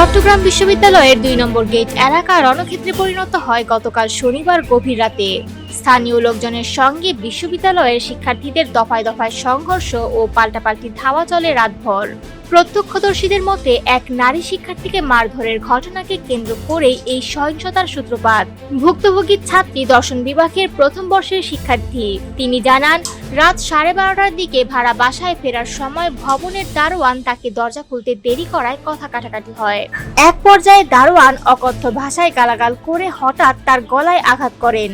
চট্টগ্রাম বিশ্ববিদ্যালয়ের দুই নম্বর গেট এলাকা রণক্ষেত্রে পরিণত হয় গতকাল শনিবার গভীর রাতে। স্থানীয় লোকজনের সঙ্গে বিশ্ববিদ্যালয়ের শিক্ষার্থীদের দফায় দফায় সংঘর্ষ ও পাল্টাপাল্টি ধাওয়া চলে রাতভর। প্রত্যক্ষদর্শীদের মতে, এক নারী শিক্ষার্থীকে মারধরের ঘটনাকে কেন্দ্র করেই এই সহিংসতার সূত্রপাত। ভুক্তভোগী ছাত্রী দর্শন বিভাগের প্রথম বর্ষের শিক্ষার্থী। তিনি জানান, রাত সাড়ে বারোটার দিকে ভাড়া বাসায় ফেরার সময় ভবনের দারোয়ান তাকে দরজা খুলতে দেরি করায় কথা কাটাকাটি হয়। এক পর্যায়ে দারোয়ান অকথ্য ভাষায় গালাগাল করে হঠাৎ তার গলায় আঘাত করেন।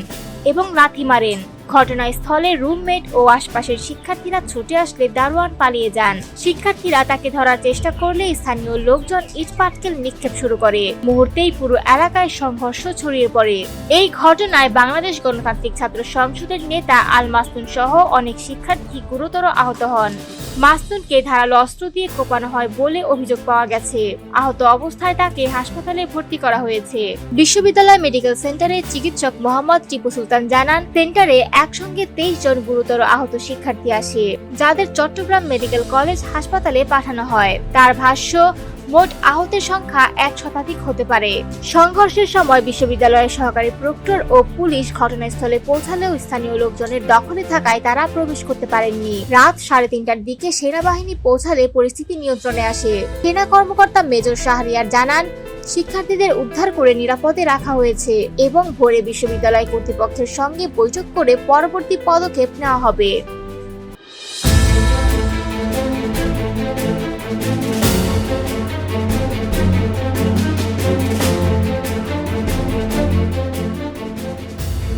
এবং লাথি মারেন। ঘটনাস্থলে রুমমেট ও আশপাশের শিক্ষার্থীরা ছুটে আসলে দারোয়ান পালিয়ে যান। শিক্ষার্থীরা তাকে ধরার চেষ্টা করলে স্থানীয় লোকজন ইট পাটকেল নিক্ষেপ শুরু করে। মুহূর্তেই পুরো এলাকায় সংঘর্ষ ছড়িয়ে পড়ে। এই ঘটনায় বাংলাদেশ গণতান্ত্রিক ছাত্র সংসদের নেতা আল মাসুন সহ অনেক শিক্ষার্থী গুরুতর আহত হন। মাসুনকে ধারালো অস্ত্র দিয়ে কোপানো হয় বলে অভিযোগ পাওয়া গেছে। আহত অবস্থায় তাকে হাসপাতালে ভর্তি করা হয়েছে। বিশ্ববিদ্যালয় মেডিকেল সেন্টারের চিকিৎসক মোহাম্মদ টিপু সুলতান জানান, সেন্টারে একসঙ্গে তেইশ জন গুরুতর আহত শিক্ষার্থী আসে, যাদের চট্টগ্রাম মেডিকেল কলেজ হাসপাতালে পাঠানো হয়। তার ভাষ্য মোট আহতের সংখ্যা এক শতাধিক হতে পারে। সংঘর্ষের সময় বিশ্ববিদ্যালয়ের সহকারী প্রক্টর ও পুলিশ ঘটনাস্থলে পৌঁছালেও স্থানীয় লোকজনের দখলে থাকায় তারা প্রবেশ করতে পারেননি। রাত সাড়ে তিনটার দিকে সেনাবাহিনী পৌঁছালে পরিস্থিতি নিয়ন্ত্রণে আসে। সেনা কর্মকর্তা মেজর শাহরিয়ার জানান, শিক্ষার্থীদের উদ্ধার করে নিরাপদে রাখা হয়েছে এবং ভোরে বিশ্ববিদ্যালয় কর্তৃপক্ষের সঙ্গে বৈঠক করে পরবর্তী পদক্ষেপ নেওয়া হবে।